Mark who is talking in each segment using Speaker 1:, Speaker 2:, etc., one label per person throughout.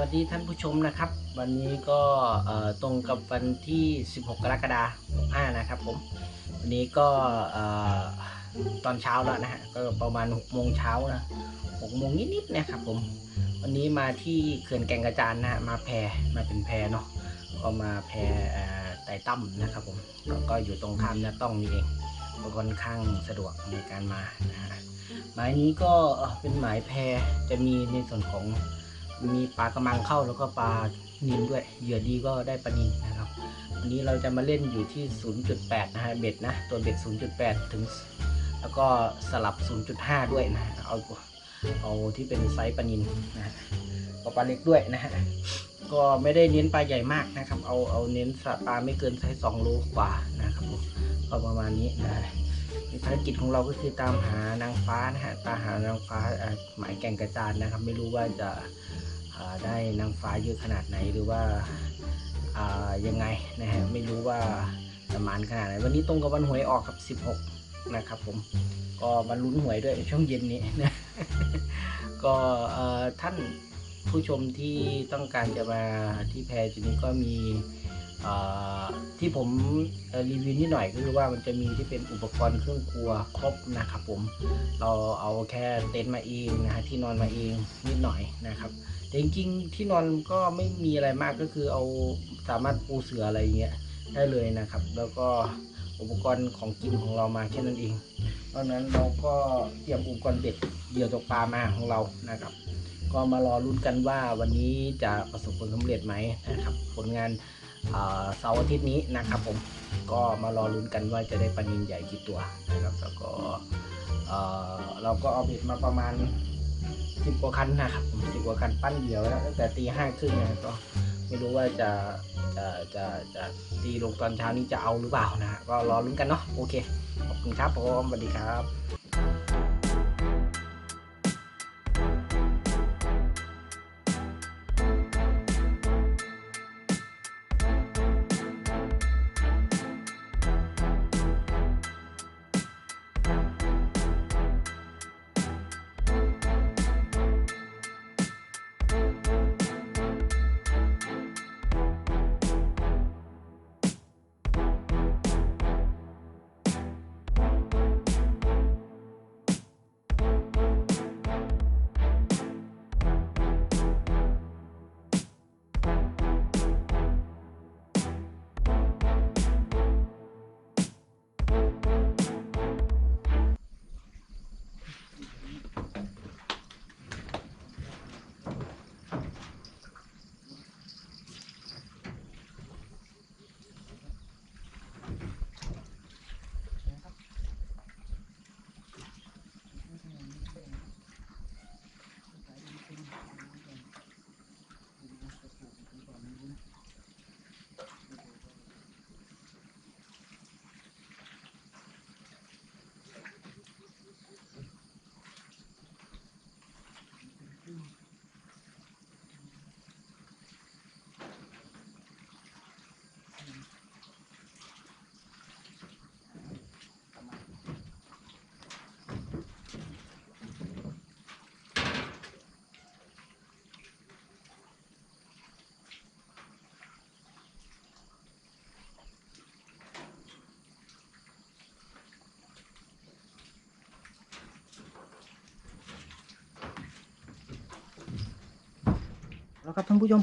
Speaker 1: วัสดีท่านผู้ชมนะครับ วันนี้ก็ตรงกับวันที่ 16 กรกฎาคม65นะครับผม วันนี้ก็อตอนเช้าแล้วนะฮะก็ประมาณ6โมงเช้านะ6โมงนิดๆนะครับผม วันนี้มาที่เขื่อนแก่งกระจานนะฮะมาแพมาเป็นแพเนาะก็มาแพเอ่อไต่ตั้มนะครับผมก็อยู่ตรงข้ามน้าต้องนี่เองก็ค่อนข้างสะดวกในการมานะฮะหมายนี้ก็เอ่อเป็นหมายแพจะมีในส่วนของ มีปลากระมังเข้าแล้วก็ปลานิลด้วย เหยื่อดีก็ได้ปลานิลนะครับ วันนี้เราจะมาเล่นอยู่ที่ 0.8 นะฮะเบ็ดนะ ตัวเบ็ด 0.8 ถึง แล้วก็สลับ 0.5 ด้วยนะ เอาเอาที่เป็นไซส์ปลานิลนะก็ปลาเล็กด้วยนะฮะก็ไม่ได้เน้นปลาใหญ่มากนะครับ เอาเอาเน้นปลาไม่เกินไซส์2โลกว่านะครับผมก็ประมาณนี้นะ ภารกิจของเราก็คือตามหานางฟ้านะฮะตามหานางฟ้าหมายแก่งกระจานนะครับ ไม่รู้ว่าจะาได้นางฟ้าเยอะขนาดไหนหรือว่าายังไงนะฮะไม่รู้ว่าประมาณขนาดไหนวันนี้ตรงกับวันหวยออกครับ 16 นะครับผมก็มาลุ้นหวยด้วยช่วงเย็นนี้นะก็ท่านผู้ชมที่ต้องการจะมาที่แพรจุดนี้ก็มี ที่ผมรีวิวนิดหน่อยก็คือว่ามันจะมีที่เป็นอุปกรณ์เครื่องครัวครบนะครับผมเราเอาแค่เต็นท์มาเองนะฮะที่นอนมาเองนิดหน่อยนะครับแต่จริงๆที่นอนก็ไม่มีอะไรมากก็คือเอาสามารถปูเสืออะไรอย่างเงี้ยได้เลยนะครับ แล้วก็อุปกรณ์ของกินของเรามาแค่นั้นเองเพราะนั้นเราก็เตรียมอุปกรณ์เบ็ดเหยื่อตกปลามาของเรานะครับ ก็มารอลุ้นกันว่าวันนี้จะประสบผลสำเร็จไหมนะครับ ผลงาน เสาร์อาทิตย์นี้นะครับผมก็มารอลุ้นกันว่าจะได้ปลานินใหญ่กี่ตัวนะครับแล้วก็เราก็เอาเบ็ดมาประมาณสิบกว่าคันนะครับสิบกว่าคันปั้นเดียวแล้วตั้งแต่ตีห้าครึ่งนะก็ไม่รู้ว่าจะจะจะจะตีลงตอนเช้านี้จะเอาหรือเปล่านะฮะก็รอลุ้นกันเนาะโอเคขอบคุณครับผมสวัสดีครับ แล้วครับท่านผู้ชม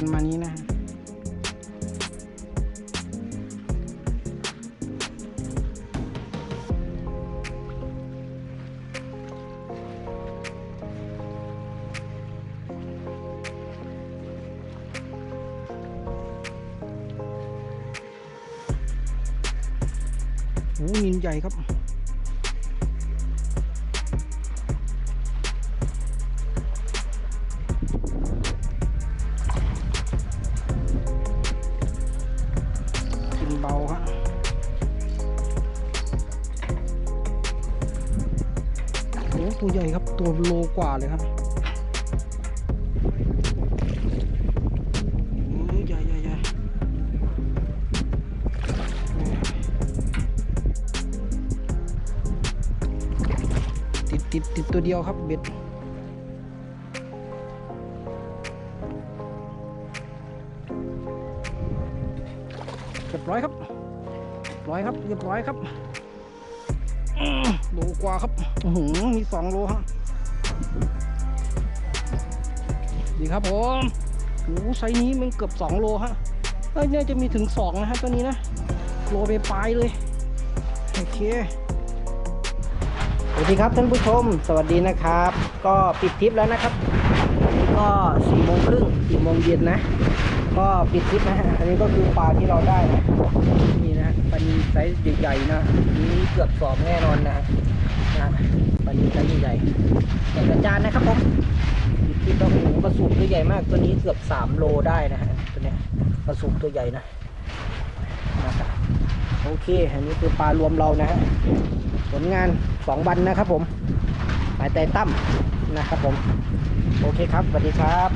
Speaker 1: จะแรงตอนมานี้นะฮะโอ้นินใหญ่ครับ ใหญ่ครับ ตัวโลกว่าเลยครับใหญ่ใหญ่ใหญ่ติดติดติดตัวเดียวครับเบ็ดเรียบร้อยครับ ร้อยครับเรียบร้อยครับโลกว่าครับ หือมีสองโลฮะดีครับผมโอ้ไซส์นี้มันเกือบสองโลฮะเอ้ยน่าจะมีถึงสองนะฮะตัวนี้นะ โลไปปลายเลย โอเคสวัสดีครับท่านผู้ชม สวัสดีนะครับ ก็ปิดทริปแล้วนะครับก็สี่โมงครึ่งสี่โมงเย็นนะ ก็ปิดทริปนะฮะอันนี้ก็คือปลาที่เราได้นะนี่นะฮะปลานีไซส์ใหญ่ๆนะนี่เกือบสองแน่นอนนะ ปลานีไซส์ใหญ่ๆแต่กระจานนะครับผมปิดทริปแล้วโอ้โหกระสุนตัวใหญ่มากตัวนี้เกือบสามโลได้นะฮะตัวเนี้ยกระสุนตัวใหญ่นะนะครับโอเคอันนี้คือปลารวมเรานะฮะผลงานสองวันนะครับผมหมายใจตั้มนะครับผม โอเคครับสวัสดีครับ